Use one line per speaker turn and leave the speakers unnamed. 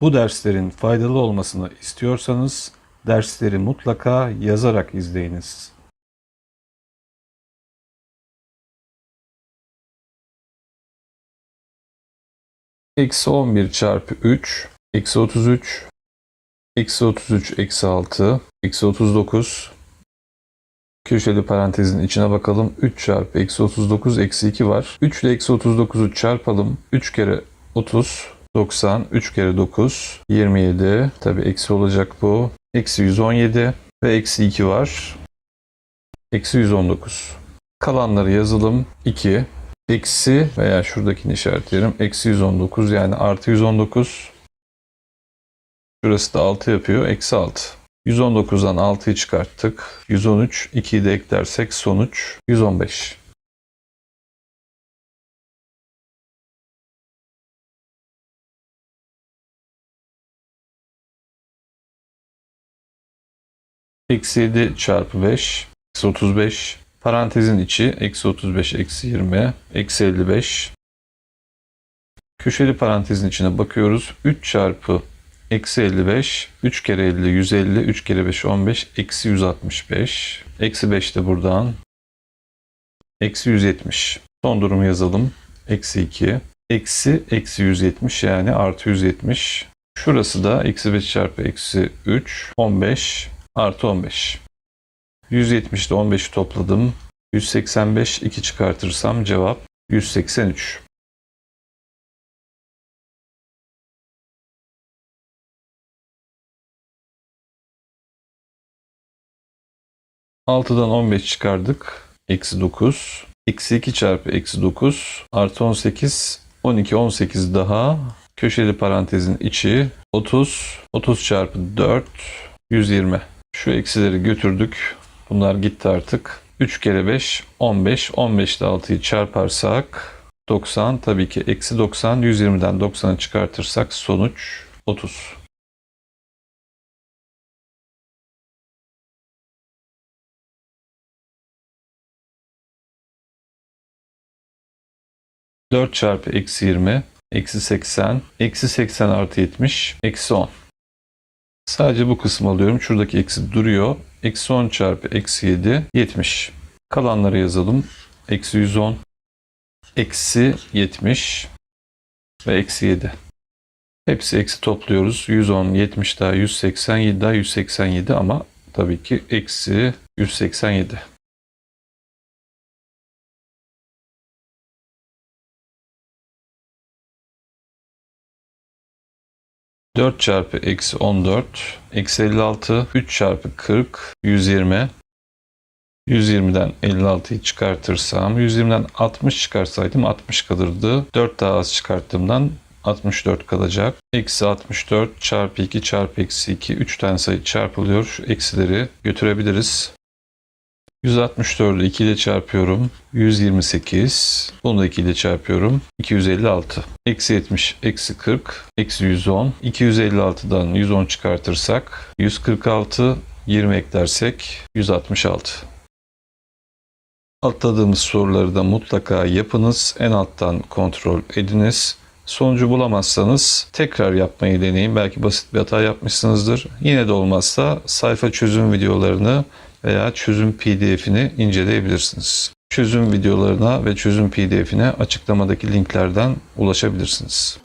Bu derslerin faydalı olmasını istiyorsanız dersleri mutlaka yazarak izleyiniz. Eksi 11 çarpı 3, eksi 33, eksi 33, eksi 6, eksi 39, köşeli parantezin içine bakalım. 3 çarpı eksi 39, eksi 2 var. 3 ile eksi 39'u çarpalım. 3 kere 30, 90, 3 kere 9, 27. Tabi eksi olacak bu. Eksi 117 ve eksi 2 var. Eksi 119. Kalanları yazalım. 2, eksi veya şuradakini işaretleyelim. Eksi 119 yani artı 119. Şurası da 6 yapıyor. Eksi 6. 119'dan 6'yı çıkarttık. 113. 2'yi de eklersek sonuç 115. Eksi 7 çarpı 5. Eksi 35. Parantezin içi eksi 35 eksi 20. Eksi 55. Köşeli parantezin içine bakıyoruz. 3 çarpı eksi 55. 3 kere 50 150. 3 kere 5 15. Eksi 165. Eksi 5 de buradan. Eksi 170. Son durumu yazalım. Eksi 2. Eksi eksi 170 yani artı 170. Şurası da eksi 5 çarpı eksi 3. 15 artı 15. 170 ile 15'i topladım. 185 2 çıkartırsam cevap 183. Altıdan 15 çıkardık. Eksi 9. Eksi 2 çarpı eksi 9 artı 18. 12 18 daha. Köşeli parantezin içi 30. 30 çarpı 4 120. Şu eksileri götürdük. Bunlar gitti artık. 3 kere 5 15. 15 ile 6'yı çarparsak 90. Tabii ki eksi 90. 120'den 90'ı çıkartırsak sonuç 30. Dört çarpı eksi 20, eksi 80, eksi 80 artı 70, eksi 10. Sadece bu kısmı alıyorum. Şuradaki eksi duruyor. Eksi 10 çarpı eksi 7 70. Kalanları yazalım. Eksi 110. Eksi 70 ve eksi 7. Hepsi eksi topluyoruz. 110, 70 daha 187 daha 187 ama tabii ki eksi 187. Dört çarpı eksi 14, eksi 56, 3 çarpı 40, 120. 120'den 56'yı çıkartırsam, 120'den 60 çıkarsaydım 60 kalırdı. 4 daha az çıkarttığımdan 64 kalacak. Eksi 64 çarpı 2 çarpı eksi 2. 3 tane sayı çarpılıyor. Şu eksileri götürebiliriz. 164'ü 2 ile çarpıyorum. 128. Bunu da 2 ile çarpıyorum. 256. Eksi 70, eksi 40, eksi 110. 256'dan 110 çıkartırsak 146, 20 eklersek 166. Atladığımız soruları da mutlaka yapınız. En alttan kontrol ediniz. Sonucu bulamazsanız tekrar yapmayı deneyin. Belki basit bir hata yapmışsınızdır. Yine de olmazsa sayfa çözüm videolarını veya çözüm pdf'ini inceleyebilirsiniz. Çözüm videolarına ve çözüm pdf'ine açıklamadaki linklerden ulaşabilirsiniz.